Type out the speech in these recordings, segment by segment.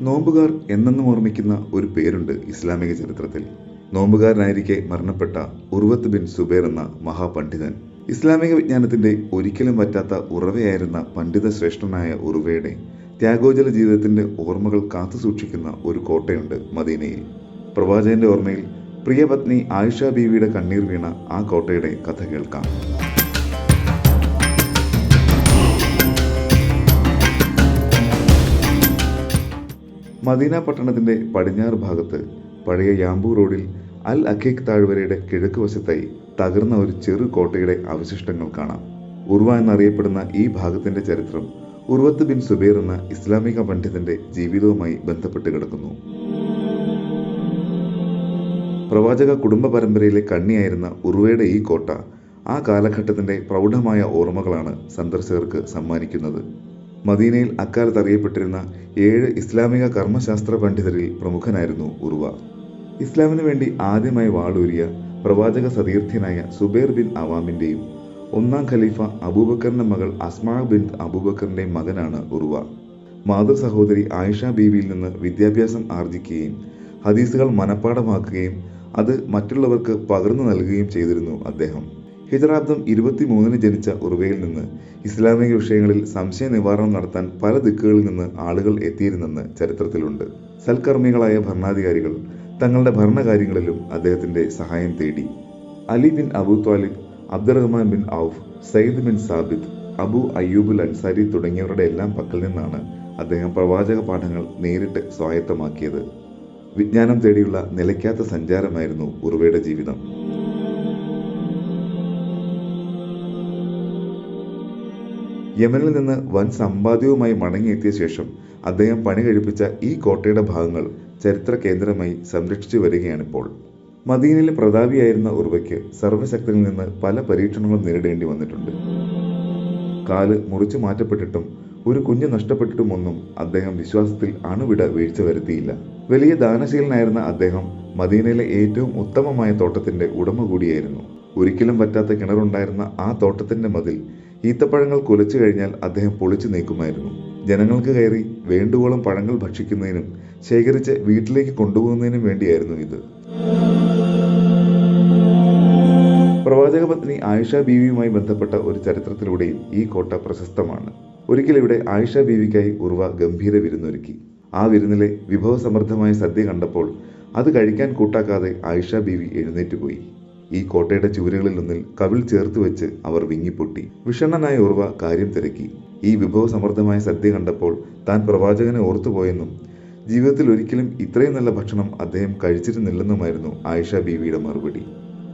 നോമ്പുകാർ എന്നെന്നും ഓർമ്മിക്കുന്ന ഒരു പേരുണ്ട് ഇസ്ലാമിക ചരിത്രത്തിൽ. നോമ്പുകാരനായിരിക്കെ മരണപ്പെട്ട ഉർവത്ത് ബിൻ സുബേർ എന്ന മഹാപണ്ഡിതൻ. ഇസ്ലാമിക വിജ്ഞാനത്തിന്റെ ഒരിക്കലും പറ്റാത്ത ഉറവയായിരുന്ന പണ്ഡിത ശ്രേഷ്ഠനായ ഉറുവയുടെ ത്യാഗോജല ജീവിതത്തിന്റെ ഓർമ്മകൾ കാത്തു സൂക്ഷിക്കുന്ന ഒരു കോട്ടയുണ്ട് മദീനയിൽ. പ്രവാചകന്റെ ഓർമ്മയിൽ പ്രിയപത്നി ആയിഷ ബീവിയുടെ കണ്ണീർ വീണ ആ കോട്ടയുടെ കഥ കേൾക്കാം. മദീന പട്ടണത്തിന്റെ പടിഞ്ഞാറ് ഭാഗത്ത് പഴയ യാംബൂ റോഡിൽ അൽ അഖീഖ് താഴ്വരയുടെ കിഴക്ക് വശത്തായി തകർന്ന ഒരു ചെറു കോട്ടയുടെ അവശിഷ്ടങ്ങൾ കാണാം. ഉർവ എന്നറിയപ്പെടുന്ന ഈ ഭാഗത്തിന്റെ ചരിത്രം ഉർവത്ത് ബിൻ സുബൈർ എന്ന ഇസ്ലാമിക പണ്ഡിതന്റെ ജീവിതവുമായി ബന്ധപ്പെട്ട് കിടക്കുന്നു. പ്രവാചക കുടുംബ പരമ്പരയിലെ കണ്ണിയായിരുന്ന ഉർവയുടെ ഈ കോട്ട ആ കാലഘട്ടത്തിന്റെ പ്രൗഢമായ ഓർമ്മകളാണ് സന്ദർശകർക്ക് സമ്മാനിക്കുന്നത്. മദീനയിൽ അക്കാലത്ത് അറിയപ്പെട്ടിരുന്ന ഏഴ് ഇസ്ലാമിക കർമ്മശാസ്ത്ര പണ്ഡിതരിൽ പ്രമുഖനായിരുന്നു ഉറുവ. ഇസ്ലാമിനു വേണ്ടി ആദ്യമായി വാളൂരിയ പ്രവാചക സതീർത്ഥ്യനായ സുബൈർ ബിൻ അവാമിന്റെയും ഒന്നാം ഖലീഫ അബൂബക്കറിന്റെ മകൾ അസ്മാ ബിൻ അബൂബക്കറിന്റെയും മകനാണ് ഉറുവ. മാതൃ സഹോദരി ആയിഷ ബീവിയിൽ നിന്ന് വിദ്യാഭ്യാസം ആർജിക്കുകയും ഹദീസുകൾ മനഃപ്പാഠമാക്കുകയും അത് മറ്റുള്ളവർക്ക് പകർന്നു നൽകുകയും ചെയ്തിരുന്നു അദ്ദേഹം. ഹിജറാബ്ദം ഇരുപത്തി മൂന്നിന് ജനിച്ച ഉറുവയിൽ നിന്ന് ഇസ്ലാമിക വിഷയങ്ങളിൽ സംശയ നിവാരണം നടത്താൻ പല ദിക്കുകളിൽ നിന്ന് ആളുകൾ എത്തിയിരുന്നെന്ന് ചരിത്രത്തിലുണ്ട്. സൽക്കർമ്മികളായ ഭരണാധികാരികൾ തങ്ങളുടെ ഭരണകാര്യങ്ങളിലും അദ്ദേഹത്തിന്റെ സഹായം തേടി. Ali bin Abu Talib Abdurrahman bin Auf Sayyid bin Sabid Abu അയ്യൂബുൽ Ansari തുടങ്ങിയവരുടെ എല്ലാം പക്കൽ നിന്നാണ് അദ്ദേഹം പ്രവാചക പാഠങ്ങൾ നേരിട്ട് സ്വായത്തമാക്കിയത്. വിജ്ഞാനം തേടിയുള്ള നിലയ്ക്കാത്ത സഞ്ചാരമായിരുന്നു ഉറുവയുടെ ജീവിതം. യമനിൽ നിന്ന് വൻ സമ്പാദ്യവുമായി മടങ്ങിയെത്തിയ ശേഷം അദ്ദേഹം പണി കഴിപ്പിച്ച ഈ കോട്ടയുടെ ഭാഗങ്ങൾ ചരിത്ര കേന്ദ്രമായി സംരക്ഷിച്ചു വരികയാണിപ്പോൾ. മദീനയിലെ പ്രതാപിയായിരുന്ന ഉർവയ്ക്ക് സർവശക്തനിൽ നിന്ന് പല പരീക്ഷണങ്ങളും നേരിടേണ്ടി വന്നിട്ടുണ്ട്. കാൽ മുറിച്ചു മാറ്റപ്പെട്ടിട്ടും ഒരു കുഞ്ഞ് നഷ്ടപ്പെട്ടിട്ടുമൊന്നും അദ്ദേഹം വിശ്വാസത്തിൽ അണുവിട വീഴ്ച വരുത്തിയില്ല. വലിയ ദാനശീലനായിരുന്ന അദ്ദേഹം മദീനയിലെ ഏറ്റവും ഉത്തമമായ തോട്ടത്തിന്റെ ഉടമ കൂടിയായിരുന്നു. ഒരിക്കലും പറ്റാത്ത കിണറുണ്ടായിരുന്ന ആ തോട്ടത്തിന്റെ മതിൽ ഈത്തപ്പഴങ്ങൾ കുലച്ചു കഴിഞ്ഞാൽ അദ്ദേഹം പൊളിച്ചു നീക്കുമായിരുന്നു. ജനങ്ങൾക്ക് കയറി വേണ്ടുവോളം പഴങ്ങൾ ഭക്ഷിക്കുന്നതിനും ശേഖരിച്ച് വീട്ടിലേക്ക് കൊണ്ടുപോകുന്നതിനും വേണ്ടിയായിരുന്നു ഇത്. പ്രവാചക പത്നി ആയിഷ ബീവിയുമായി ബന്ധപ്പെട്ട ഒരു ചരിത്രത്തിലൂടെയും ഈ കോട്ട പ്രശസ്തമാണ്. ഒരിക്കൽ ഇവിടെ ആയിഷ ബീവിക്കായി ഉർവ ഗംഭീര വിരുന്നൊരുക്കി. ആ വിരുന്നിലെ വിഭവസമൃദ്ധമായ സദ്യ കണ്ടപ്പോൾ അത് കഴിക്കാൻ കൂട്ടാക്കാതെ ആയിഷ ബീവി എഴുന്നേറ്റുപോയി ഈ കോട്ടയുടെ ചുവരുകളിൽ ഒന്നിൽ കവിൾ ചേർത്ത് വെച്ച് അവർ വിങ്ങിപ്പൊട്ടി. വിഷണ്ണനായ ഉർവ കാര്യം തിരക്കി. ഈ വിഭവസമൃദ്ധമായ സദ്യ കണ്ടപ്പോൾ താൻ പ്രവാചകനെ ഓർത്തുപോയെന്നും ജീവിതത്തിൽ ഒരിക്കലും ഇത്രയും നല്ല ഭക്ഷണം അദ്ദേഹം കഴിച്ചിരുന്നില്ലെന്നുമായിരുന്നു ആയിഷ ബീവിയുടെ മറുപടി.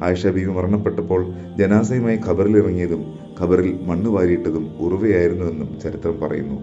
ആയിഷ ബീവി മരണപ്പെട്ടപ്പോൾ ജനാസയുമായി ഖബറിൽ ഇറങ്ങിയതും ഖബറിൽ മണ്ണ് വാരിയിട്ടതും ഉറവയായിരുന്നുവെന്നും ചരിത്രം പറയുന്നു.